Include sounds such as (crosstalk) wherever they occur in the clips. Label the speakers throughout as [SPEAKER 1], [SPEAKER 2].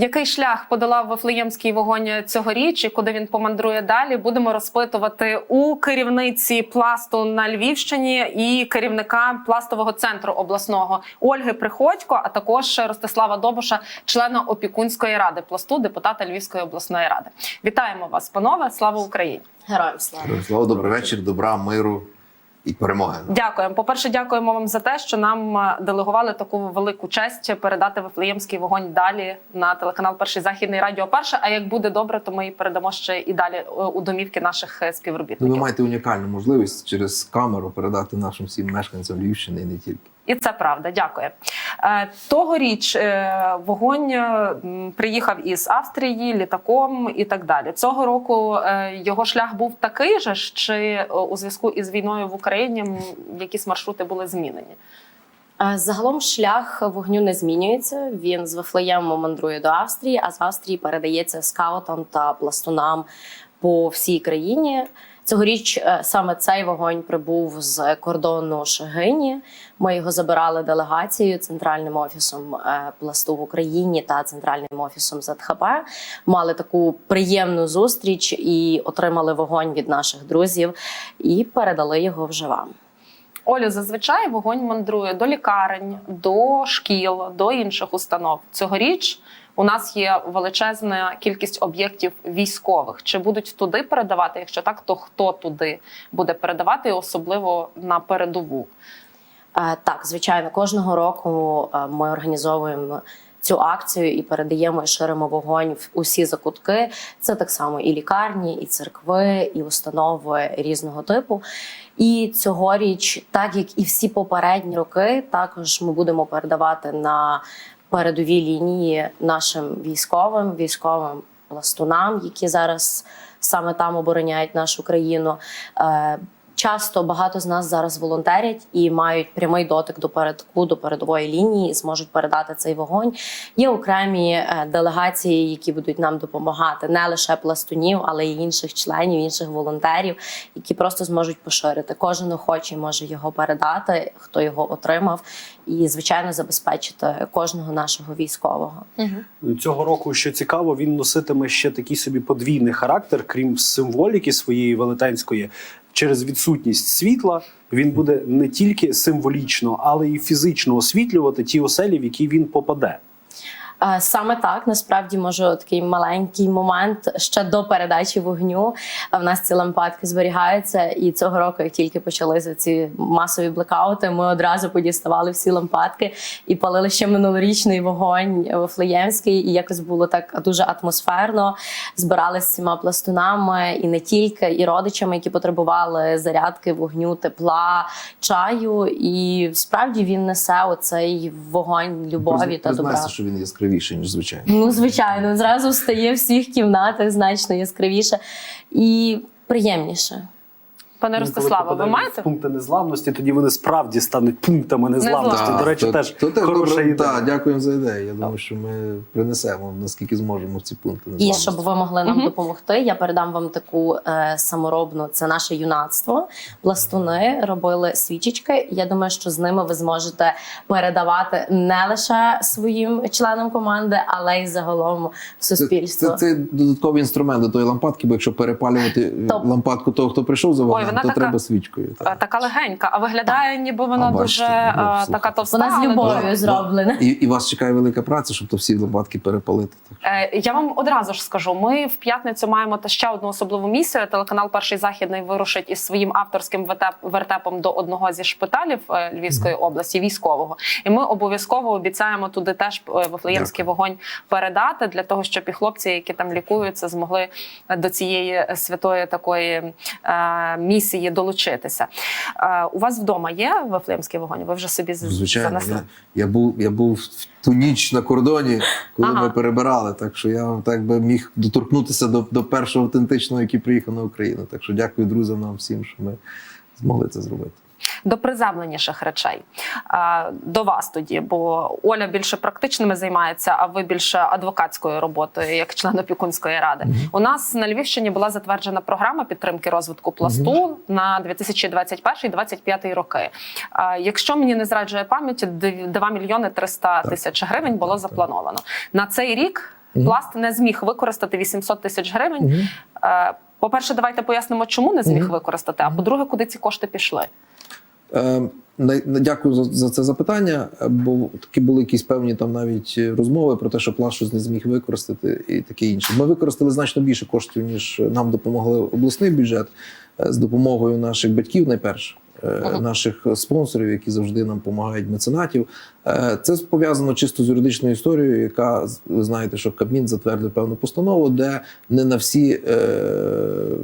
[SPEAKER 1] Який шлях подолав Вифлеємський вогонь цьогоріч і куди він помандрує далі? Будемо розпитувати у керівниці пласту на Львівщині і керівника пластового центру обласного Ольги Приходько, а також Ростислава Добуша, члена опікунської ради пласту, депутата Львівської обласної ради. Вітаємо вас, панове! Слава Україні!
[SPEAKER 2] Героям слава.
[SPEAKER 3] Слава, добрий вечір, добра, миру і перемоги.
[SPEAKER 1] Дякуємо. По перше, дякуємо вам за те, що нам е, делегували таку велику честь передати Вифлеємський вогонь далі на телеканал Перший західний радіо. Перше. А як буде добре, то ми і передамо ще і далі е, у домівки наших співробітників.
[SPEAKER 3] Ну, ви маєте унікальну можливість через камеру передати нашим всім мешканцям Львівщини і не тільки.
[SPEAKER 1] І це правда. Дякую. Е, Тогоріч е, вогонь е, приїхав із Австрії літаком і так далі. Цього року його шлях був такий же чи у зв'язку із війною в Україні якісь маршрути були змінені?
[SPEAKER 2] Загалом шлях вогню не змінюється. Він з Вифлеєму мандрує до Австрії, а з Австрії передається скаутам та пластунам по всій країні. Цьогоріч е, саме цей вогонь прибув з кордону Шегині. Ми його забирали делегацією центральним офісом е, пласту в Україні та центральним офісом ЗХП. Мали таку приємну зустріч і отримали вогонь від наших друзів і передали його вже вам.
[SPEAKER 1] Олю, зазвичай вогонь мандрує до лікарень, до шкіл, до інших установ. Цьогоріч у нас є величезна кількість об'єктів військових. Чи будуть туди передавати? Якщо так, то хто туди буде передавати, особливо на передову?
[SPEAKER 2] Е, Так, звичайно, кожного року е, ми організовуємо цю акцію і передаємо і ширимо вогонь в усі закутки. Це так само і лікарні, і церкви, і установи різного типу. І цьогоріч, так як і всі попередні роки, також ми будемо передавати на передові лінії нашим військовим, військовим пластунам, які зараз саме там обороняють нашу країну. Часто багато з нас зараз волонтерять і мають прямий дотик до передку, до передової лінії і зможуть передати цей вогонь. Є окремі е, делегації, які будуть нам допомагати, не лише пластунів, але й інших членів, інших волонтерів, які просто зможуть поширити. Кожен охочий може його передати, хто його отримав, і звичайно забезпечити кожного нашого військового.
[SPEAKER 4] Цього року, що цікаво, він носитиме ще такий собі подвійний характер, крім символіки своєї велетенської. Через відсутність світла він буде не тільки символічно, але й фізично освітлювати ті оселі, в які він попаде.
[SPEAKER 2] Е, Саме так насправді може такий маленький момент ще до передачі вогню. В нас ці лампадки зберігаються, і цього року, як тільки почалися ці масові блекаути, ми одразу подіставали всі лампадки і палили ще минулорічний вогонь Вифлеємський. І якось було так дуже атмосферно. Збиралися з всіма пластунами і не тільки, і родичами, які потребували зарядки, вогню, тепла, чаю. І справді він несе оцей вогонь любові та добра.
[SPEAKER 3] Що він яскравіший, ніж звичайно.
[SPEAKER 2] Ну, звичайно, зразу встає всіх кімнатах значно яскравіше і приємніше.
[SPEAKER 1] Пане Ростиславе, ви маєте?
[SPEAKER 4] пункти незламності? Тоді вони справді стануть пунктами незламності. До речі,
[SPEAKER 3] то-
[SPEAKER 4] теж
[SPEAKER 3] то
[SPEAKER 4] хороша ідея.
[SPEAKER 3] Так, дякуємо за ідею. Я думаю, що ми принесемо наскільки зможемо в ці пункти.
[SPEAKER 2] І щоб ви могли нам допомогти, я передам вам таку е, саморобну. Це наше юнацтво. Пластуни робили свічечки. Я думаю, що з ними ви зможете передавати не лише своїм членам команди, але й загалом суспільству.
[SPEAKER 3] Це, це, це додатковий інструмент до тої лампадки, бо якщо перепалювати лампадку того, хто прийшов за вогнем,
[SPEAKER 1] вона
[SPEAKER 3] то
[SPEAKER 1] така-
[SPEAKER 3] треба свічкою. Так.
[SPEAKER 1] Така легенька, а виглядає, ніби вона
[SPEAKER 3] А,
[SPEAKER 1] дуже
[SPEAKER 3] бачите, ну,
[SPEAKER 1] е, така товста.
[SPEAKER 2] Вона з любов'ю зроблена.
[SPEAKER 3] І, і вас чекає велика праця, щоб то всі лампадки перепалити. Так
[SPEAKER 1] Е, Я вам одразу ж скажу: ми в п'ятницю маємо та ще одну особливу місію. Телеканал Перший західний вирушить із своїм авторським вертепом до одного зі шпиталів е, Львівської області, військового. І ми обов'язково обіцяємо туди теж е, Вифлеємський вогонь передати для того, щоб і хлопці, які там лікуються, змогли до цієї святої такої е, місії долучитися. Е, у вас вдома є Вифлеємський вогонь? Ви вже собі
[SPEAKER 3] Звичайно,
[SPEAKER 1] занесли?
[SPEAKER 3] я, я був я був в ту ніч на кордоні, коли
[SPEAKER 1] Ага.
[SPEAKER 3] ми перебирали. Так що я так би міг доторкнутися до, до першого автентичного, який приїхав на Україну. Так що дякую друзям нам всім, що ми змогли це зробити.
[SPEAKER 1] До приземленіших речей до вас тоді, бо Оля більше практичними займається, а ви більше адвокатською роботою, як член опікунської ради. У нас на Львівщині була затверджена програма підтримки розвитку пласту на 2021-2025 роки. Якщо мені не зраджує пам'ять, 2 мільйони 300 тисяч гривень було заплановано на цей рік.
[SPEAKER 3] Мгм.
[SPEAKER 1] Пласт не зміг використати 800 тисяч гривень.
[SPEAKER 3] Мгм.
[SPEAKER 1] Е, По-перше, давайте пояснимо, чому не зміг
[SPEAKER 3] Мгм.
[SPEAKER 1] використати. А по-друге, куди ці кошти пішли.
[SPEAKER 3] Е, Дякую за, це запитання. Бо такі були якісь певні там навіть розмови про те, що план щось не зміг використати і таке інше. Ми використали значно більше коштів, ніж нам допомогли обласний бюджет е, з допомогою наших батьків, найперше. Е,
[SPEAKER 1] Ага.
[SPEAKER 3] Наших спонсорів, які завжди нам допомагають, меценатів, Е, це пов'язано чисто з юридичною історією, яка ви знаєте, що Кабмін затвердив певну постанову, де не на всі, е,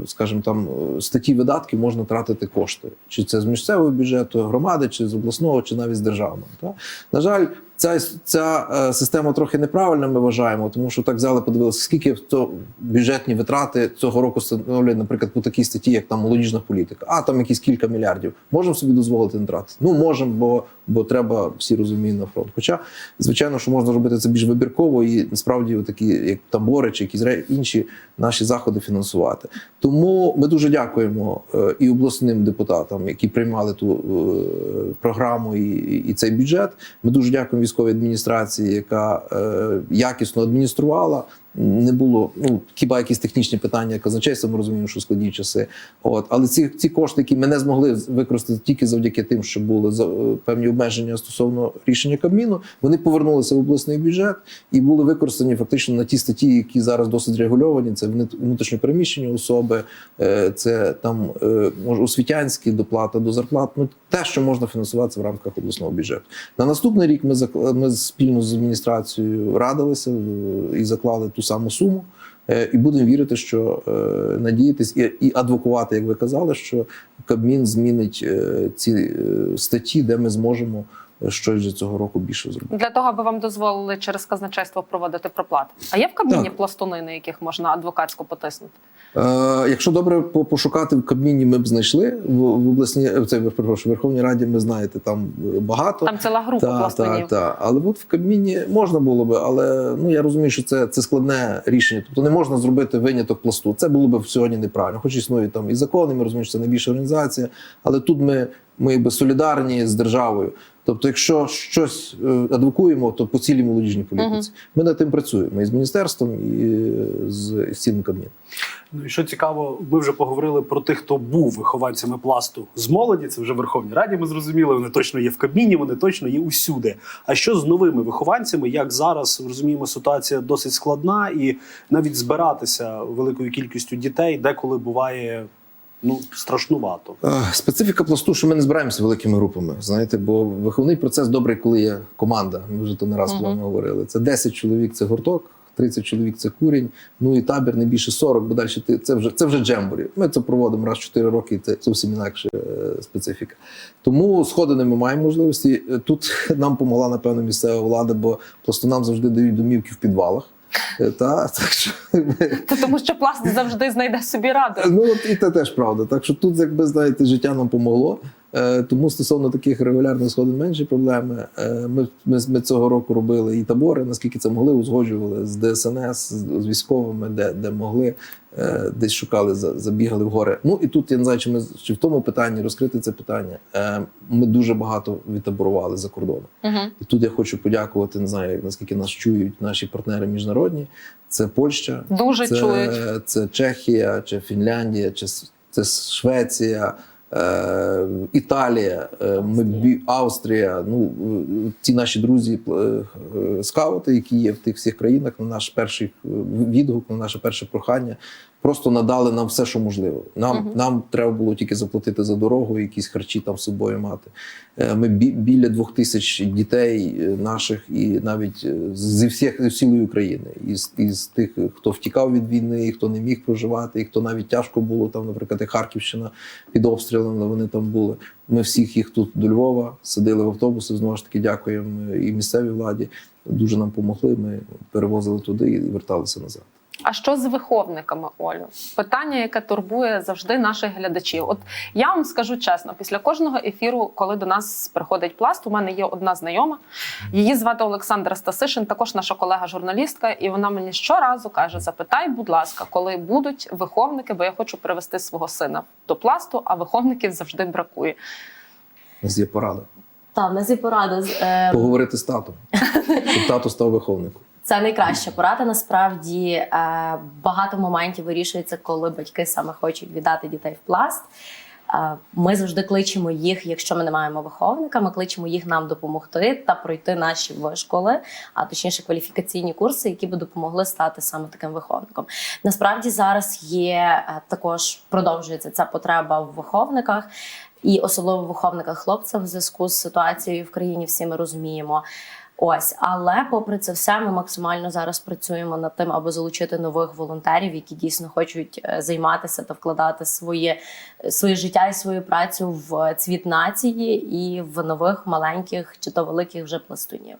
[SPEAKER 3] скажімо там, статті видатків можна тратити кошти, чи це з місцевого бюджету громади, чи з обласного, чи навіть з державного. На жаль, ця, ця е, система трохи неправильна, ми вважаємо, тому що так взяли, подивилися, скільки то бюджетні витрати цього року становлять, наприклад, по такій статті, як там молодіжна політика. А там якісь кілька мільярдів. Можемо собі дозволити не тратити? Ну можемо, бо, бо треба всі розуміють на фронт. Хоча, звичайно, що можна робити це більш вибірково і насправді такі, як табори чи якісь інші наші заходи фінансувати. Тому ми дуже дякуємо е, і обласним депутатам, які приймали ту е, програму і, і цей бюджет. Ми дуже дякуємо військовій адміністрації, яка е, якісно адмініструвала. Не було ну хіба якісь технічні питання казначейства, ми розуміємо, що складні часи. От але ці, ці кошти, які ми не змогли використати тільки завдяки тим, що були е, певні обмеження стосовно рішення Кабміну, вони повернулися в обласний бюджет і були використані фактично на ті статті, які зараз досить регульовані. Це внит- внутрішньопереміщені особи, е, це там е, може освітянські доплата до зарплат. Ну те, що можна фінансуватися в рамках обласного бюджету. На наступний рік ми ми спільно з адміністрацією радилися і заклали ту саму суму. Е, І будемо вірити, що е, надіятись і, і адвокувати, як ви казали, що Кабмін змінить е, ці статті, де ми зможемо щось вже цього року більше зробити.
[SPEAKER 1] Для того, аби вам дозволили через казначейство проводити проплати. А є в Кабміні
[SPEAKER 3] Так.
[SPEAKER 1] пластуни, на яких можна адвокатсько потиснути?
[SPEAKER 3] Е, якщо добре пошукати в Кабміні, ми б знайшли в, в обласній цей перепрошую, в Верховній Раді. Ми знаєте, там е, багато.
[SPEAKER 1] Там ціла група
[SPEAKER 3] Та,
[SPEAKER 1] пластунів.
[SPEAKER 3] та, та. Але от в Кабміні можна було би, але ну я розумію, що це, це складне рішення. Тобто не можна зробити виняток пласту. Це було б сьогодні неправильно. Хоч існують там і закони, ми розуміємо, що це найбільша організація, але тут ми, ми якби солідарні з державою. Тобто, якщо щось е, адвокуємо, то по цілій молодіжній політиці. Ми над тим працюємо і з міністерством, і е, з, з цілим Кабміном.
[SPEAKER 4] Ну і що цікаво, ми вже поговорили про тих, хто був вихованцями пласту з молоді. Це вже в Верховній Раді. Ми зрозуміли. Вони точно є в Кабміні, вони точно є усюди. А що з новими вихованцями? Як зараз розуміємо, ситуація досить складна, і навіть збиратися великою кількістю дітей деколи буває ну страшнувато.
[SPEAKER 3] Специфіка пласту, що ми не збираємося великими групами. Знаєте, бо виховний процес добрий, коли є команда. Ми вже то не раз з
[SPEAKER 1] Мгм.
[SPEAKER 3] вами говорили. Це 10 чоловік, це гурток. 30 чоловік це курінь, ну і табір не більше 40, бо далі ти це вже це вже джемборі. Ми це проводимо раз в 4 роки. і Це зовсім інакша е, специфіка. Тому сходини ми маємо можливості. Е, Тут (laughs) нам помогла напевно місцева влада, бо просто нам завжди дають домівки в підвалах. Е, Та так що (laughs)
[SPEAKER 1] Та тому що пласт завжди знайде собі раду.
[SPEAKER 3] Ну от і це теж правда. Так що тут, якби знаєте, життя нам помогло. Е, Тому стосовно таких регулярних сходин менші проблеми. Е, Ми, ми, ми цього року робили і табори, наскільки це могли, узгоджували з ДСНС, з, військовими, де, де могли, е, десь шукали, за- забігали в гори. Ну і тут я не знаю, чи ми чи в тому питанні розкрити це питання. Ми дуже багато відтаборували за кордоном.
[SPEAKER 1] Угу.
[SPEAKER 3] І тут я хочу подякувати, не знаю, наскільки нас чують наші партнери міжнародні. Це Польща,
[SPEAKER 1] Дуже
[SPEAKER 3] це,
[SPEAKER 1] чують.
[SPEAKER 3] це Чехія, чи Фінляндія, чи це Швеція, Італія, е, Австрія. Ну, ті наші друзі, е, е, скаути, які є в тих всіх країнах, на наш перший е, відгук, на наше перше прохання. Просто надали нам все, що можливо. Нам,
[SPEAKER 1] Мгм.
[SPEAKER 3] нам треба було тільки заплатити за дорогу, якісь харчі там з собою мати. Е, Ми бі- біля двох тисяч дітей е, наших, і навіть е, зі всіх з цілої України, із, із тих, хто втікав від війни, і хто не міг проживати, і хто навіть тяжко було там, наприклад, і Харківщина під обстрілом, але вони там були. Ми всіх їх тут до Львова садили в автобуси. Знову ж таки, дякуємо і місцевій владі. Дуже нам допомогли. Ми перевозили туди і верталися назад.
[SPEAKER 1] А що з виховниками, Олю? Питання, яке турбує завжди наших глядачів. От я вам скажу чесно, після кожного ефіру, коли до нас приходить пласт, у мене є одна знайома. Її звати Олександра Стасишин, також наша колега-журналістка, і вона мені щоразу каже: запитай, будь ласка, коли будуть виховники, бо я хочу привести свого сина до пласту, а виховників завжди бракує.
[SPEAKER 3] У нас є порада.
[SPEAKER 2] Та в нас є порада. з- Е,
[SPEAKER 3] Поговорити з татом, щоб тато став виховником.
[SPEAKER 2] Це найкраща порада. Насправді е, багато моментів вирішується, коли батьки саме хочуть віддати дітей в пласт. Е, Ми завжди кличемо їх, якщо ми не маємо виховника, ми кличемо їх нам допомогти та пройти наші вишколи, а точніше кваліфікаційні курси, які би допомогли стати саме таким виховником. Насправді зараз є е, також продовжується ця потреба в виховниках. І особливо виховниках хлопців в зв'язку з ситуацією в країні, всі ми розуміємо. Ось, але попри це все, ми максимально зараз працюємо над тим, аби залучити нових волонтерів, які дійсно хочуть е, займатися та вкладати своє, своє життя і свою працю в цвіт нації і в нових маленьких чи то великих вже пластунів.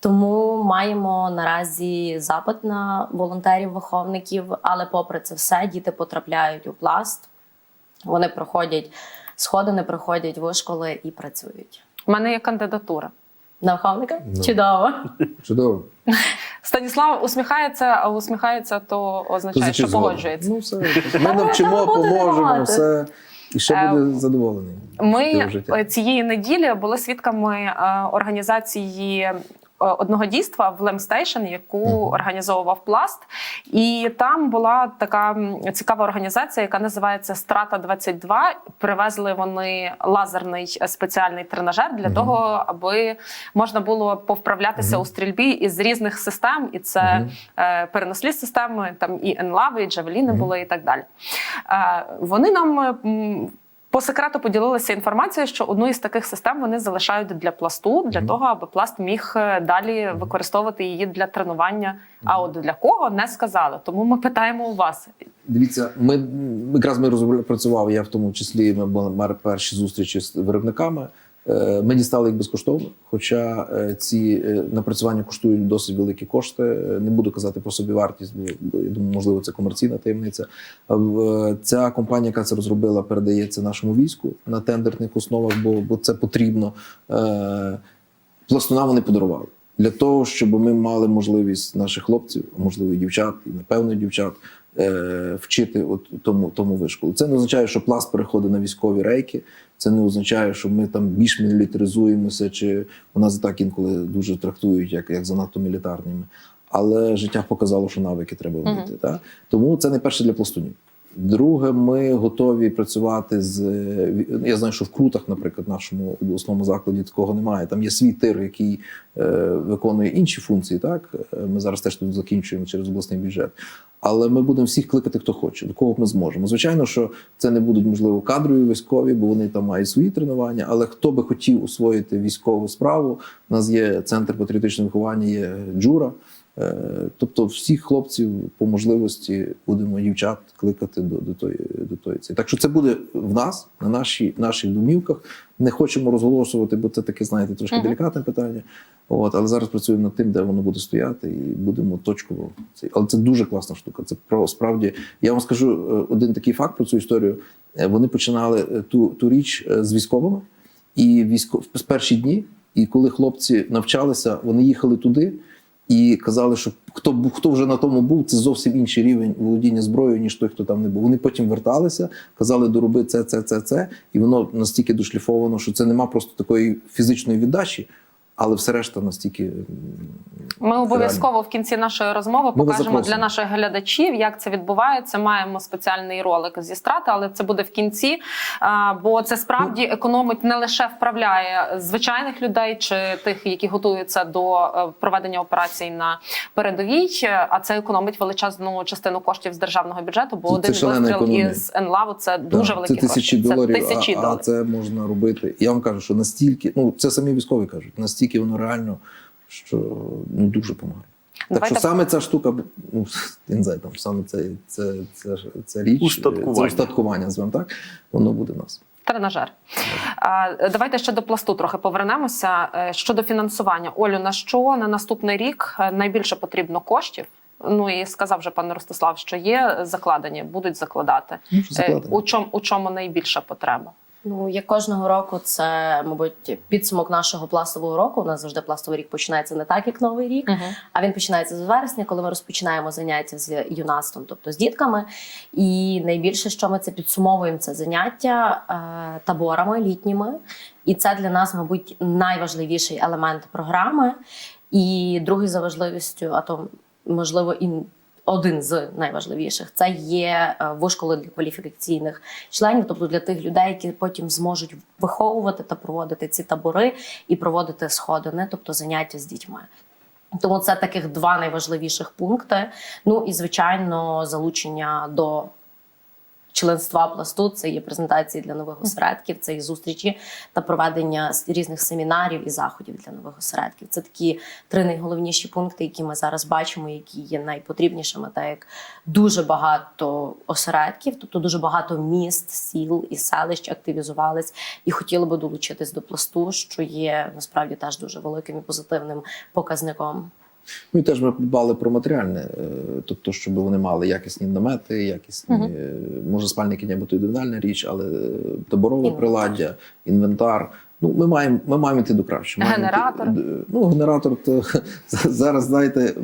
[SPEAKER 2] Тому маємо наразі запит на волонтерів-виховників, але попри це все, діти потрапляють у пласт, вони проходять сходини, проходять вишколи і працюють.
[SPEAKER 1] У мене є кандидатура.
[SPEAKER 2] На виховника?
[SPEAKER 3] Ну.
[SPEAKER 2] Чудово.
[SPEAKER 3] Чудово. (laughs)
[SPEAKER 1] Станіслав усміхається, а усміхається, то означає,
[SPEAKER 3] то
[SPEAKER 1] що
[SPEAKER 3] згоди.
[SPEAKER 1] погоджується.
[SPEAKER 3] Ну, все. Ми навчимо, поможемо, все. І ще
[SPEAKER 1] Е,
[SPEAKER 3] буде задоволений.
[SPEAKER 1] Ми е, цієї неділі були свідками е, організації. Е, Одного дійства в Лемстейшн, яку організовував пласт, і там була така цікава організація, яка називається Страта 22 Привезли вони лазерний е, спеціальний тренажер для
[SPEAKER 3] Мгм.
[SPEAKER 1] того, аби можна було повправлятися
[SPEAKER 3] Мгм.
[SPEAKER 1] у стрільбі із різних систем, і це
[SPEAKER 3] Мгм.
[SPEAKER 1] е, перенослі системи, там і енлави, і джавеліни
[SPEAKER 3] Мгм.
[SPEAKER 1] були, і так далі. Вони нам. По секрету поділилися інформацією, що одну із таких систем вони залишають для пласту, для
[SPEAKER 3] Мгм.
[SPEAKER 1] того, аби пласт міг е, далі використовувати її для тренування. А от для кого не сказали. Тому ми питаємо у вас.
[SPEAKER 3] Дивіться, ми якраз ми розробляли працював. Я в тому числі ми були перші зустрічі з виробниками. Е, Ми дістали їх безкоштовно, хоча е, ці е, напрацювання коштують досить великі кошти. Не буду казати про собі вартість, бо я думаю, можливо, це комерційна таємниця. Ця компанія, яка це розробила, передається нашому війську на тендерних основах, бо, бо це потрібно. Пластуна вони подарували для того, щоб ми мали можливість наших хлопців, можливо і дівчат, і напевно дівчат, е, вчити от тому, тому вишколу. Це не означає, що пласт переходить на військові рейки. Це не означає, що ми там більш мілітаризуємося, чи у нас і так інколи дуже трактують як, як занадто мілітарними. Але життя показало, що навики треба вміти. Та? Тому це найперше для пластунів. Друге, ми готові працювати з я знаю, що в крутах, наприклад, в нашому обласному закладі такого немає. Там є свій тир, який е, виконує інші функції. Так Е, ми зараз теж тут закінчуємо через обласний бюджет. Але ми будемо всіх кликати, хто хоче, до кого ми зможемо. Звичайно, що це не будуть можливо кадрові військові, бо вони там мають свої тренування. Але хто би хотів освоїти військову справу, у нас є центр патріотичного виховання, є джура. Е, Тобто всіх хлопців по можливості будемо дівчат кликати до, до тої до тої цієї. Так що це буде в нас, на нашій, наших домівках. Не хочемо розголошувати, бо це таке, знаєте, трошки
[SPEAKER 1] Мгм.
[SPEAKER 3] делікатне питання. От, але зараз працюємо над тим, де воно буде стояти, і будемо точково. Але це дуже класна штука. Це про справді. Я вам скажу е, один такий факт про цю історію. Е, Вони починали ту, ту річ з військовими, і військо в перші дні. І коли хлопці навчалися, вони їхали туди і казали, що хто хто вже на тому був, це зовсім інший рівень володіння зброєю, ніж той, хто там не був. Вони потім верталися, казали, дороби це, це, це, це, і воно настільки дошліфовано, що це нема просто такої фізичної віддачі, але все решта настільки
[SPEAKER 1] Ми обов'язково в кінці нашої розмови
[SPEAKER 3] Ми
[SPEAKER 1] покажемо для наших глядачів, як це відбувається. Маємо спеціальний ролик зі страти, але це буде в кінці. Бо це справді економить не лише вправляє звичайних людей чи тих, які готуються до е, проведення операцій на передовій, а це економить величезну частину коштів з державного бюджету. Бо
[SPEAKER 3] Це-
[SPEAKER 1] один
[SPEAKER 3] це
[SPEAKER 1] вистріл
[SPEAKER 3] економія.
[SPEAKER 1] із енлаву це дуже великі
[SPEAKER 3] це тисячі
[SPEAKER 1] гроші.
[SPEAKER 3] доларів.
[SPEAKER 1] Це тисячі
[SPEAKER 3] а,
[SPEAKER 1] доларів.
[SPEAKER 3] а це можна робити. Я вам кажу, що настільки, ну це самі військові кажуть, настільки воно реально, що ну дуже допомагає. Так
[SPEAKER 1] Давайте-
[SPEAKER 3] що саме ця штука, ну не знаю, там саме це, це, це, це, річ,
[SPEAKER 4] Устаткування.
[SPEAKER 3] це устаткування, називаємо так, воно буде в нас.
[SPEAKER 1] Тренажер. А, Давайте ще до пласту трохи повернемося. Е, Щодо фінансування, Олю, на що на наступний рік е, найбільше потрібно коштів? Ну і сказав вже пан Ростислав, що є закладені, будуть закладати.
[SPEAKER 3] Ну,
[SPEAKER 1] Е. У чому у чому найбільша потреба?
[SPEAKER 2] Ну, як кожного року, це, мабуть, підсумок нашого пластового року. У нас завжди пластовий рік починається не так, як новий рік. А він починається з вересня, коли ми розпочинаємо заняття з юнацтвом, тобто з дітками. І найбільше, що ми це підсумовуємо, це заняття е, таборами літніми. І це для нас, мабуть, найважливіший елемент програми. І другий за важливістю, а то можливо і один з найважливіших це є е, вишколи для кваліфікаційних членів, тобто для тих людей, які потім зможуть виховувати та проводити ці табори і проводити сходини, тобто заняття з дітьми. Тому це таких два найважливіших пункти. Ну і звичайно, залучення до членства пласту це є презентації для нових осередків, це є зустрічі та проведення різних семінарів і заходів для нових осередків. Це такі три найголовніші пункти, які ми зараз бачимо, які є найпотрібнішими, так як дуже багато осередків, тобто дуже багато міст, сіл і селищ активізувались і хотіли би долучитись до пласту, що є насправді теж дуже великим і позитивним показником.
[SPEAKER 3] Ну і теж ми подбали про матеріальне, е, тобто, щоб вони мали якісні намети, якісні, е, може, спальники не то індивідуальна річ, але таборове
[SPEAKER 2] Інвентар.
[SPEAKER 3] приладдя, інвентар. Ну, ми маємо, ми маємо йти до кращого.
[SPEAKER 1] Генератор.
[SPEAKER 3] йти- ну, генератор, то (laughs) зараз, знаєте,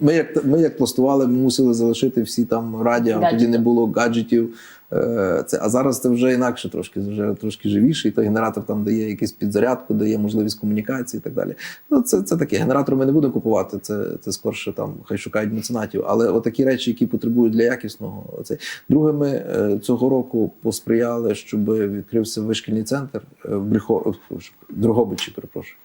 [SPEAKER 3] ми як, ми як пластували, ми мусили залишити всі там радіо, тоді не було гаджетів. Е, Це, а зараз це вже інакше трошки, вже трошки живіше, і той генератор там дає якусь підзарядку, дає можливість комунікації і так далі. Ну, це, це таке. Генератор ми не будемо купувати, це, це скорше там, хай шукають меценатів. Але отакі речі, які потребують для якісного. Оце. Друге, ми е, цього року посприяли, щоб відкрився вишкільний центр е, в Бріхо... в Дрогобичі, перепрошую.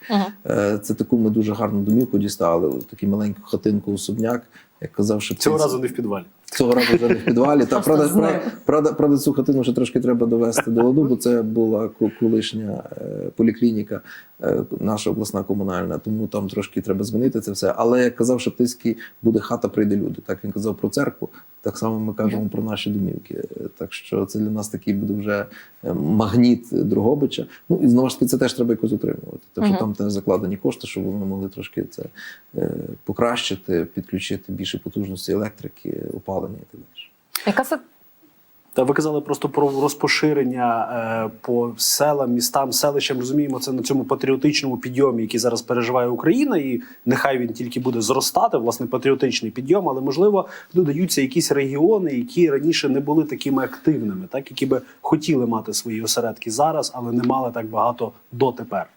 [SPEAKER 3] Е, Це таку ми дуже гарну домівку дістали, таку маленьку хатинку особняк. Як казав, що
[SPEAKER 4] Цього разу не в підвалі.
[SPEAKER 3] Цього разу вже не в підвалі. Та правда, правда, правда, правда, цю хатину ще трошки треба довести до ладу, бо це була колишня е, поліклініка, е, наша обласна комунальна. Тому там трошки треба змінити це все. Але як казав Шептицький, буде хата, прийде люди. Так він казав про церкву. Так само ми кажемо про наші домівки. Так що це для нас такий буде вже е, магніт Дрогобича. Ну і знову ж таки, це теж треба якось утримувати. Тому що там теж закладені кошти, щоб вони могли трошки це покращити, підключити більше потужності електрики, опалення і так далі.
[SPEAKER 1] Яка це
[SPEAKER 4] Та ви казали просто про розпоширення е, по селам, містам, селищам. Розуміємо, це на цьому патріотичному підйомі, який зараз переживає Україна, і нехай він тільки буде зростати, власне, патріотичний підйом, але можливо додаються якісь регіони, які раніше не були такими активними, так які би хотіли мати свої осередки зараз, але не мали так багато дотепер.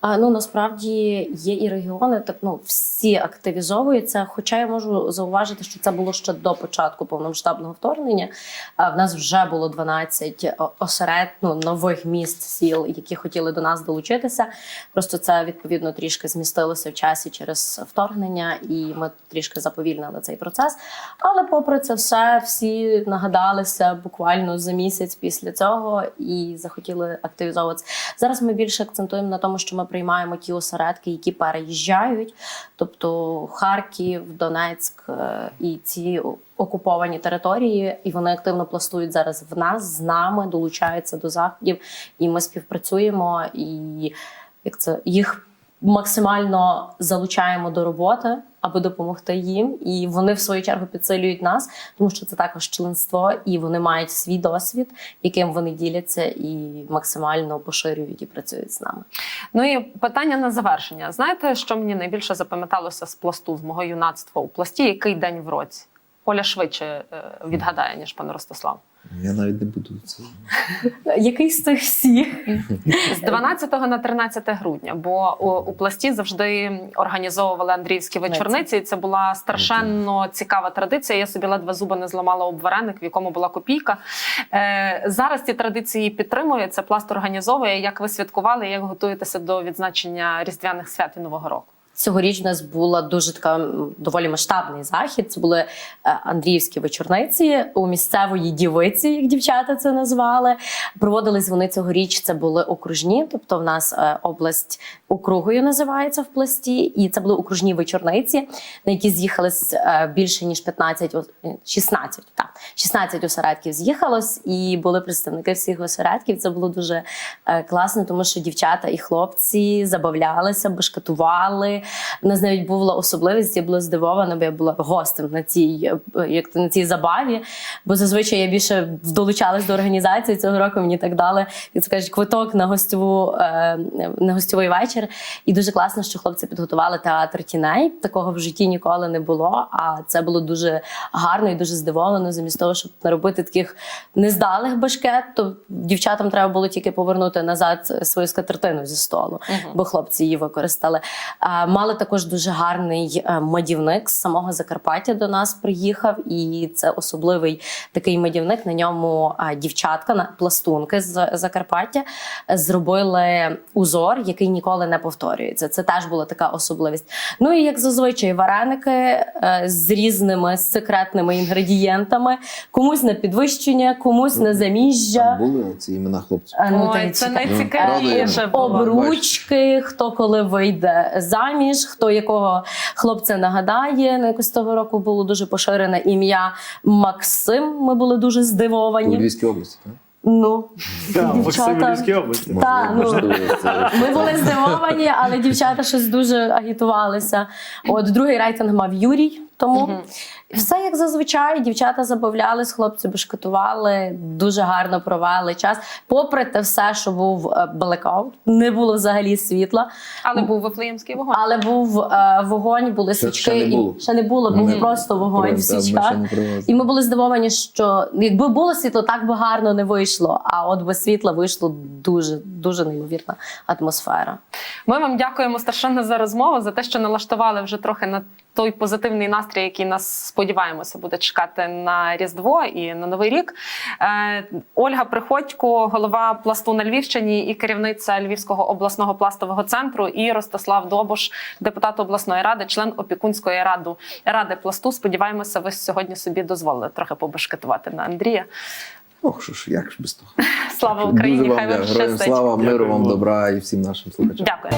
[SPEAKER 2] А, ну насправді є і регіони, так ну всі активізовуються. Хоча я можу зауважити, що це було ще до початку повномасштабного вторгнення. А в нас вже було 12 о- осеред, ну, нових міст, сіл, які хотіли до нас долучитися. Просто це відповідно трішки змістилося в часі через вторгнення, і ми трішки заповільнили цей процес. Але попри це все, всі нагадалися буквально за місяць після цього і захотіли активізовуватися. Зараз ми більше акцентуємо на тому, що ми приймаємо ті осередки, які переїжджають, тобто Харків, Донецьк е, і ці окуповані території, і вони активно пластують зараз в нас з нами, долучаються до заходів, і ми співпрацюємо і як це їх. Максимально залучаємо до роботи, аби допомогти їм, і вони в свою чергу підсилюють нас, тому що це також членство, і вони мають свій досвід, яким вони діляться і максимально поширюють і працюють з нами.
[SPEAKER 1] Ну і питання на завершення. Знаєте, що мені найбільше запам'яталося з пласту, з мого юнацтва у пласті? Який день в році? Оля швидше е, відгадає, ніж пан Ростислав.
[SPEAKER 3] Я навіть не буду це. (laughs)
[SPEAKER 2] Який з цих всіх?
[SPEAKER 1] З 12 на 13 грудня, бо у, у пласті завжди організовували Андріївські вечорниці. І це була страшенно цікава традиція. Я собі ледве зуби не зламала об вареник, в якому була копійка. Е, зараз ці традиції підтримуються. Пласт організовує. Як ви святкували, як готуєтеся до відзначення різдвяних свят і нового року?
[SPEAKER 2] Цьогоріч у нас була дуже така доволі масштабний захід. Це були е, Андріївські вечорниці у місцевої дівиці, як дівчата це назвали. Проводились вони цьогоріч. Це були окружні, тобто в нас е, область округою називається в пласті, і це були окружні вечорниці, на які з'їхались е, більше ніж 15, о- е, 16, так, 16 осередків з'їхалось, і були представники всіх осередків. Це було дуже класно, тому що дівчата і хлопці забавлялися, башкетували. У нас навіть була особливість, я була здивована, бо я була гостем на цій, е, як на цій забаві. Бо зазвичай я більше долучалась до організації цього року. Мені так дали, як це кажуть, квиток на гостьову е, на гостьовий вечір. І дуже класно, що хлопці підготували театр тіней. Такого в житті ніколи не було. А це було дуже гарно і дуже здивовано. Замість того, щоб наробити таких нездалих башкет, то дівчатам треба було тільки повернути назад свою скатертину зі столу, бо хлопці її використали. А Мали також дуже гарний е, медівник з самого Закарпаття до нас приїхав, і це особливий такий медівник. На ньому дівчатка на пластунки з Закарпаття е, зробили узор, який ніколи не повторюється. Це теж була така особливість. Ну і як зазвичай, вареники е, з різними секретними інгредієнтами, комусь на підвищення, комусь на заміжжя.
[SPEAKER 3] Там були ці імена хлопців.
[SPEAKER 2] Ну,
[SPEAKER 1] Ой, це найцікавіше.
[SPEAKER 2] Обручки, хто коли вийде заміж, хто якого хлопця нагадає. На якось того року було дуже поширене ім'я Максим. Ми були дуже здивовані. У.
[SPEAKER 3] Львівській області, так?
[SPEAKER 2] Ну (laughs)
[SPEAKER 4] в
[SPEAKER 2] дівчата-
[SPEAKER 4] області.
[SPEAKER 2] Та, ну. (laughs) Ми були здивовані, але дівчата щось дуже агітувалися. От другий рейтинг мав Юрій. Тому
[SPEAKER 1] Мгм.
[SPEAKER 2] все як зазвичай, дівчата забавлялись, хлопці бешкетували, дуже гарно провели час. Попри те все, що був е, блекаут, не було взагалі світла,
[SPEAKER 1] Але був вифлеємський вогонь.
[SPEAKER 2] але був е, вогонь, були
[SPEAKER 3] Ще-
[SPEAKER 2] свічки.
[SPEAKER 3] ще не
[SPEAKER 2] і- ще не було, був
[SPEAKER 3] Ми
[SPEAKER 2] просто вогонь в
[SPEAKER 3] Просто, ми
[SPEAKER 2] свічках. І ми були здивовані, що якби було світло, так би гарно не вийшло. А от без світла вийшло дуже дуже неймовірна атмосфера.
[SPEAKER 1] Ми вам дякуємо страшенно за розмову, за те, що налаштували вже трохи на той позитивний настрій, який нас сподіваємося буде чекати на Різдво і на Новий рік. Е, Ольга Приходько, голова пласту на Львівщині і керівниця Львівського обласного пластового центру, і Ростислав Добуш, депутат обласної ради, член опікунської ради ради пласту. Сподіваємося, ви сьогодні собі дозволили трохи побешкетувати на Андрія.
[SPEAKER 3] Ох, що ж, як ж без того. (laughs)
[SPEAKER 1] Слава Україні!
[SPEAKER 3] Дуже
[SPEAKER 1] Хай
[SPEAKER 3] вам
[SPEAKER 1] щастить!
[SPEAKER 3] слава, миру вам, добра і всім нашим слухачам.
[SPEAKER 1] Дякую.